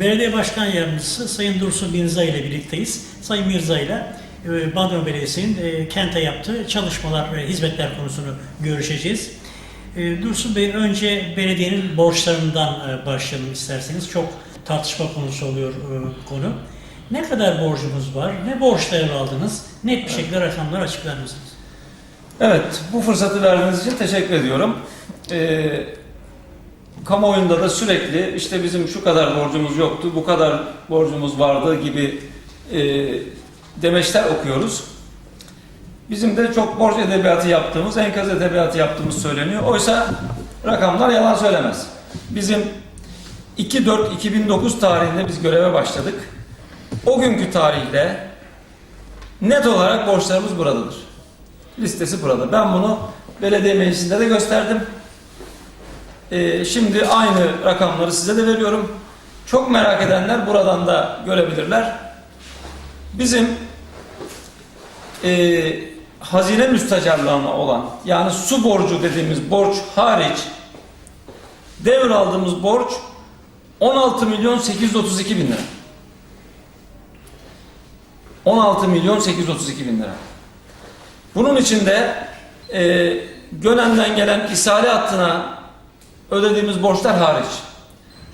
Belediye Başkan Yardımcısı Sayın Dursun Mirza ile birlikteyiz. Sayın Mirza ile e, Bandırma Belediyesi'nin e, kente yaptığı çalışmalar ve hizmetler konusunu görüşeceğiz. E, Dursun Bey önce belediyenin borçlarından başlayalım isterseniz. Çok tartışma konusu oluyor konu. Ne kadar borcumuz var? Ne borçlar aldınız? Net bir şekilde rakamlar açıklar mısınız? Evet, bu fırsatı verdiğiniz için teşekkür ediyorum. Ee, kamuoyunda da sürekli işte bizim şu kadar borcumuz yoktu, bu kadar borcumuz vardı gibi e, demeçler okuyoruz. Bizim de çok borç edebiyatı yaptığımız, enkaz edebiyatı yaptığımız söyleniyor. Oysa rakamlar yalan söylemez. Bizim 2-4-2009 tarihinde biz göreve başladık. O günkü tarihle net olarak borçlarımız buradadır. Listesi burada. Ben bunu belediye meclisinde de gösterdim. Ee, şimdi aynı rakamları size de veriyorum. Çok merak edenler buradan da görebilirler. Bizim e, hazine müstecarlığına olan yani su borcu dediğimiz borç hariç devraldığımız borç 16 milyon 832 bin lira. 16 milyon 832 bin lira. Bunun içinde e, Gönen'den gelen ishale hattına ödediğimiz borçlar hariç.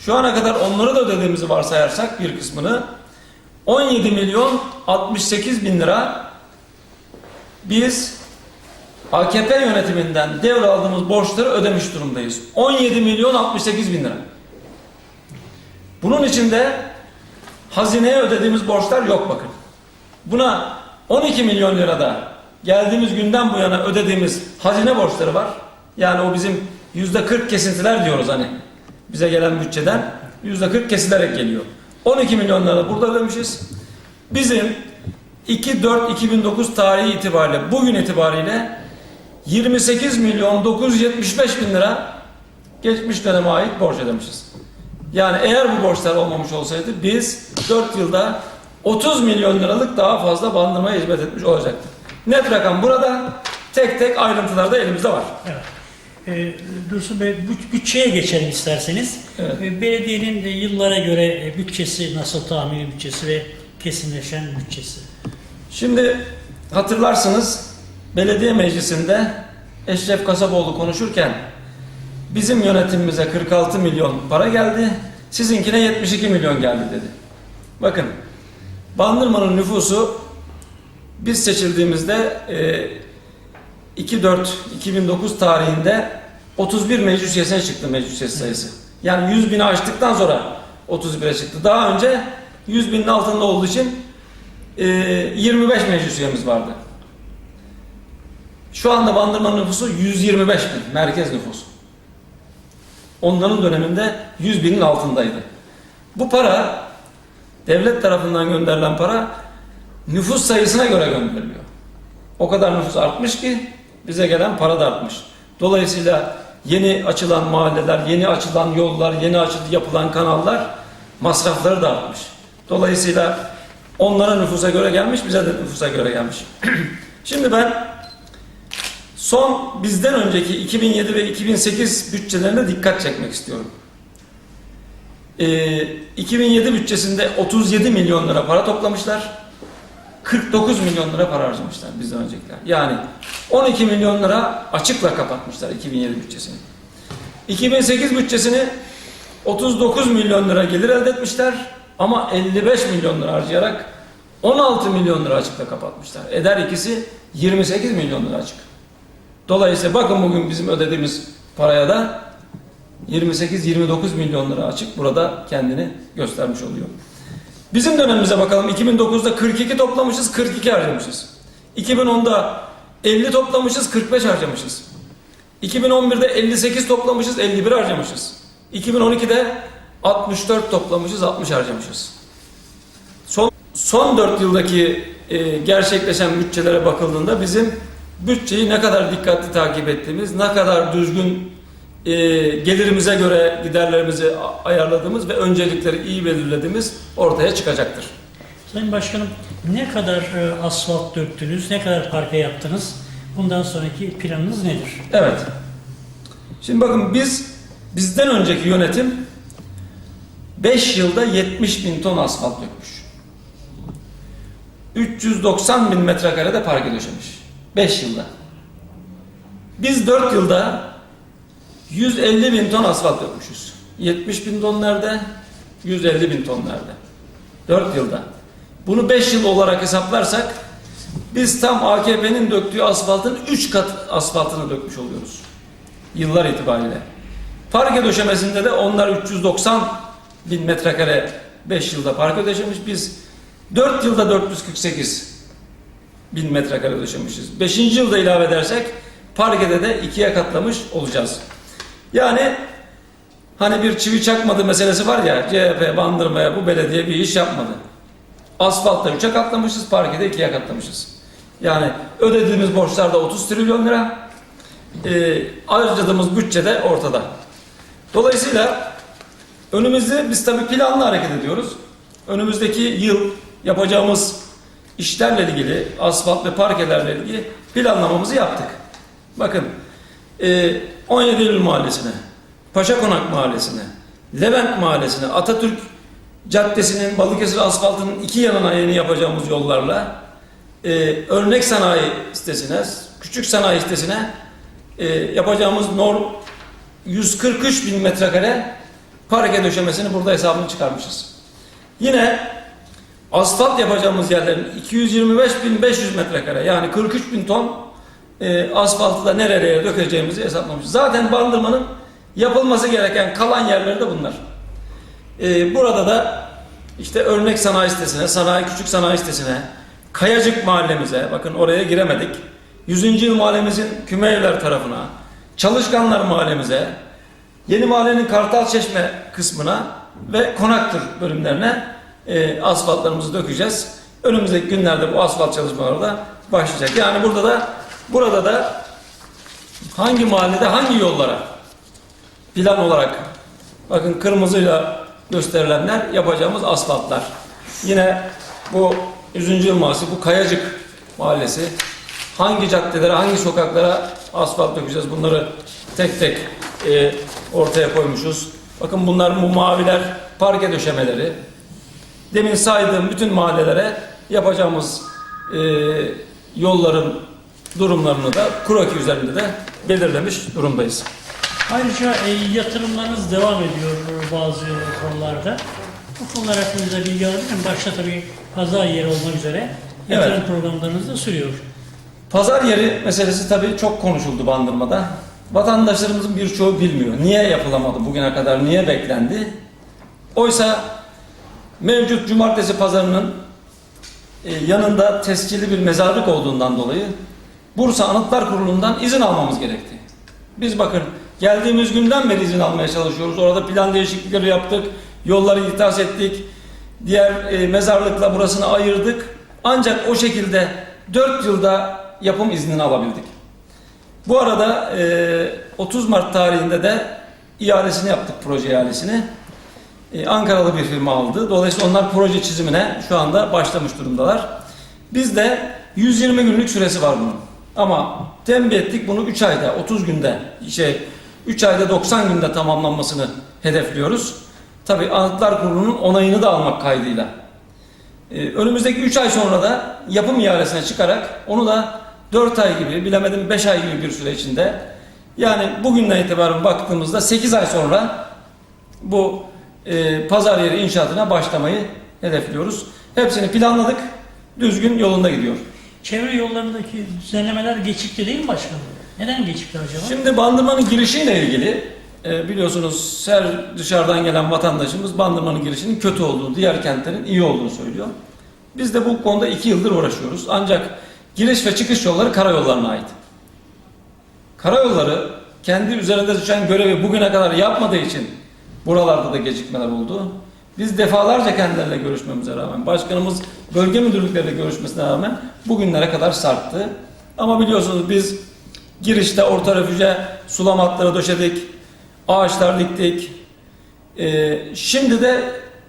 Şu ana kadar onları da ödediğimizi varsayarsak bir kısmını 17 milyon 68 bin lira biz AKP yönetiminden devraldığımız borçları ödemiş durumdayız. 17 milyon 68 bin lira. Bunun içinde hazineye ödediğimiz borçlar yok bakın. Buna 12 milyon lirada geldiğimiz günden bu yana ödediğimiz hazine borçları var. Yani o bizim yüzde 40 kesintiler diyoruz hani bize gelen bütçeden yüzde 40 kesilerek geliyor. 12 milyon lira burada ödemişiz. Bizim 2-4-2009 tarihi itibariyle bugün itibariyle 28 milyon 975 bin lira geçmiş döneme ait borç ödemişiz. Yani eğer bu borçlar olmamış olsaydı biz 4 yılda 30 milyon liralık daha fazla bandırmaya hizmet etmiş olacaktık. Net rakam burada. Tek tek ayrıntılar da elimizde var. Evet. Ee, Dursun Bey, büt- bütçeye geçelim isterseniz. Evet. Ee, Belediyenin e, yıllara göre e, bütçesi nasıl tahmini bütçesi ve kesinleşen bütçesi? Şimdi hatırlarsınız belediye meclisinde Eşref Kasaboğlu konuşurken bizim yönetimimize 46 milyon para geldi, sizinkine 72 milyon geldi dedi. Bakın Bandırma'nın nüfusu biz seçildiğimizde e, 2-4-2009 tarihinde 31 meclis üyesine çıktı meclis üyesi sayısı. Yani 100 bini aştıktan sonra 31'e çıktı. Daha önce 100 binin altında olduğu için e, 25 meclis üyemiz vardı. Şu anda Bandırma nüfusu 125 bin, merkez nüfusu. Onların döneminde 100 binin altındaydı. Bu para, devlet tarafından gönderilen para nüfus sayısına göre gönderiliyor. O kadar nüfus artmış ki bize gelen para da artmış. Dolayısıyla yeni açılan mahalleler, yeni açılan yollar, yeni açılan yapılan kanallar masrafları da artmış. Dolayısıyla onlara nüfusa göre gelmiş, bize de nüfusa göre gelmiş. Şimdi ben son bizden önceki 2007 ve 2008 bütçelerine dikkat çekmek istiyorum. Ee, 2007 bütçesinde 37 milyon lira para toplamışlar. 49 milyon lira para harcamışlar bizden öncekiler. Yani 12 milyon lira açıkla kapatmışlar 2007 bütçesini. 2008 bütçesini 39 milyon lira gelir elde etmişler ama 55 milyon lira harcayarak 16 milyon lira açıkla kapatmışlar. Eder ikisi 28 milyon lira açık. Dolayısıyla bakın bugün bizim ödediğimiz paraya da 28-29 milyon lira açık burada kendini göstermiş oluyor. Bizim dönemimize bakalım. 2009'da 42 toplamışız, 42 harcamışız. 2010'da 50 toplamışız, 45 harcamışız. 2011'de 58 toplamışız, 51 harcamışız. 2012'de 64 toplamışız, 60 harcamışız. Son, son 4 yıldaki e, gerçekleşen bütçelere bakıldığında bizim bütçeyi ne kadar dikkatli takip ettiğimiz, ne kadar düzgün e, gelirimize göre giderlerimizi ayarladığımız ve öncelikleri iyi belirlediğimiz ortaya çıkacaktır. Sayın Başkanım, ne kadar e, asfalt döktünüz, ne kadar parke yaptınız? Bundan sonraki planınız nedir? Evet. Şimdi bakın biz bizden önceki yönetim 5 yılda 70 bin ton asfalt dökmüş. 390 bin metrekarede parke döşemiş. 5 yılda. Biz 4 yılda 150 bin ton asfalt dökmüşüz. 70 bin ton nerede? 150 bin ton nerede? 4 yılda. Bunu 5 yıl olarak hesaplarsak biz tam AKP'nin döktüğü asfaltın 3 kat asfaltını dökmüş oluyoruz. Yıllar itibariyle. Parke döşemesinde de onlar 390 bin metrekare 5 yılda parke döşemiş. Biz 4 yılda 448 bin metrekare döşemişiz. 5. yılda ilave edersek parkede de ikiye katlamış olacağız. Yani hani bir çivi çakmadı meselesi var ya CHP bandırmaya bu belediye bir iş yapmadı. Asfaltta 3'e katlamışız, parkede 2'ye katlamışız. Yani ödediğimiz borçlar da 30 trilyon lira. E, harcadığımız bütçe de ortada. Dolayısıyla önümüzde biz tabii planlı hareket ediyoruz. Önümüzdeki yıl yapacağımız işlerle ilgili, asfalt ve parkelerle ilgili planlamamızı yaptık. Bakın e, 17 Eylül Mahallesi'ne, Paşa Konak Mahallesi'ne, Levent Mahallesi'ne, Atatürk Caddesi'nin Balıkesir asfaltının iki yanına yeni yapacağımız yollarla e, örnek sanayi sitesine, küçük sanayi sitesine e, yapacağımız norm 143 bin metrekare parke döşemesini burada hesabını çıkarmışız. Yine asfalt yapacağımız yerlerin 225.500 metrekare yani 43 bin ton e, asfaltı da nerelere dökeceğimizi hesaplamışız. Zaten bandırmanın yapılması gereken kalan yerleri de bunlar. E, burada da işte örnek sanayi sitesine, sanayi küçük sanayi sitesine, Kayacık mahallemize, bakın oraya giremedik. 100. yıl mahallemizin Kümeyevler tarafına, Çalışkanlar mahallemize, Yeni mahallenin Kartal Çeşme kısmına ve Konaktır bölümlerine e, asfaltlarımızı dökeceğiz. Önümüzdeki günlerde bu asfalt çalışmaları da başlayacak. Yani burada da burada da hangi mahallede hangi yollara plan olarak bakın kırmızıyla gösterilenler yapacağımız asfaltlar. Yine bu 100. Yıl Mahallesi, bu Kayacık Mahallesi hangi caddelere, hangi sokaklara asfalt dökeceğiz bunları tek tek e, ortaya koymuşuz. Bakın bunlar bu maviler parke döşemeleri. Demin saydığım bütün mahallelere yapacağımız e, yolların durumlarını da kroki üzerinde de belirlemiş durumdayız. Ayrıca e, yatırımlarınız devam ediyor bazı konularda. Bu konular hakkında bilgi alabilirim. Başta tabii pazar yeri olmak üzere yatırım Evet. programlarınız da sürüyor. Pazar yeri meselesi tabii çok konuşuldu Bandırma'da. Vatandaşlarımızın birçoğu bilmiyor. Niye yapılamadı bugüne kadar, niye beklendi? Oysa mevcut cumartesi pazarının e, yanında tescilli bir mezarlık olduğundan dolayı Bursa Anıtlar Kurulu'ndan izin almamız gerekti. Biz bakın geldiğimiz günden beri izin almaya çalışıyoruz. Orada plan değişiklikleri yaptık, yolları ihtas ettik, diğer e, mezarlıkla burasını ayırdık. Ancak o şekilde 4 yılda yapım iznini alabildik. Bu arada e, 30 Mart tarihinde de ihalesini yaptık proje ihalesini. E, Ankaralı bir firma aldı. Dolayısıyla onlar proje çizimine şu anda başlamış durumdalar. Bizde 120 günlük süresi var bunun. Ama tembih ettik bunu 3 ayda, 30 günde, şey 3 ayda 90 günde tamamlanmasını hedefliyoruz. Tabii Anıtlar Kurulu'nun onayını da almak kaydıyla. Ee, önümüzdeki 3 ay sonra da yapım ihalesine çıkarak onu da 4 ay gibi bilemedim 5 ay gibi bir süre içinde yani bugünden itibaren baktığımızda 8 ay sonra bu e, pazar yeri inşaatına başlamayı hedefliyoruz. Hepsini planladık. Düzgün yolunda gidiyor. Çevre yollarındaki düzenlemeler geçikti değil mi başkanım? Neden geçikti acaba? Şimdi Bandırma'nın girişiyle ilgili e, biliyorsunuz her dışarıdan gelen vatandaşımız Bandırma'nın girişinin kötü olduğunu, diğer kentlerin iyi olduğunu söylüyor. Biz de bu konuda iki yıldır uğraşıyoruz. Ancak giriş ve çıkış yolları karayollarına ait. Karayolları kendi üzerinde düşen görevi bugüne kadar yapmadığı için buralarda da gecikmeler oldu. Biz defalarca kendileriyle görüşmemize rağmen, başkanımız bölge müdürlükleriyle görüşmesine rağmen bugünlere kadar sarktı. Ama biliyorsunuz biz girişte orta refüje sulama hatları döşedik, ağaçlar diktik. Ee, şimdi de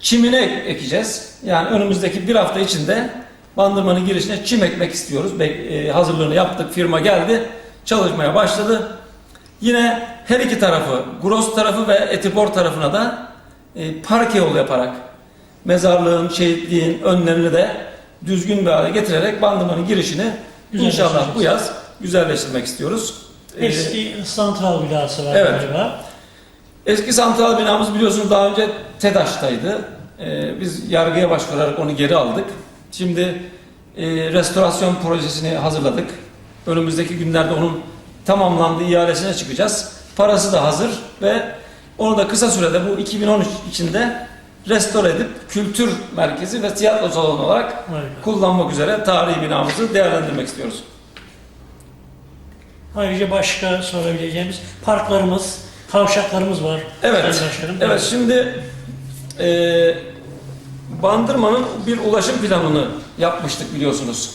çimine ek- ekeceğiz. Yani önümüzdeki bir hafta içinde Bandırma'nın girişine çim ekmek istiyoruz. Bek- e, hazırlığını yaptık, firma geldi, çalışmaya başladı. Yine her iki tarafı, Gros tarafı ve Etipor tarafına da e, parke yol yaparak mezarlığın, şehitliğin önlerini de düzgün bir hale getirerek Bandırma'nın girişini inşallah bu yaz güzelleştirmek istiyoruz. E, Eski santral binası var Evet. galiba. Eski santral binamız biliyorsunuz daha önce TEDAŞ'taydı. Ee, biz yargıya başvurarak onu geri aldık. Şimdi e, restorasyon projesini hazırladık. Önümüzdeki günlerde onun tamamlandığı ihalesine çıkacağız. Parası da hazır ve onu da kısa sürede bu 2013 içinde restore edip kültür merkezi ve tiyatro salonu olarak Harika. kullanmak üzere tarihi binamızı değerlendirmek istiyoruz. Ayrıca başka sorabileceğimiz parklarımız, kavşaklarımız var. Evet. Başkanım. Evet şimdi e, Bandırma'nın bir ulaşım planını yapmıştık biliyorsunuz.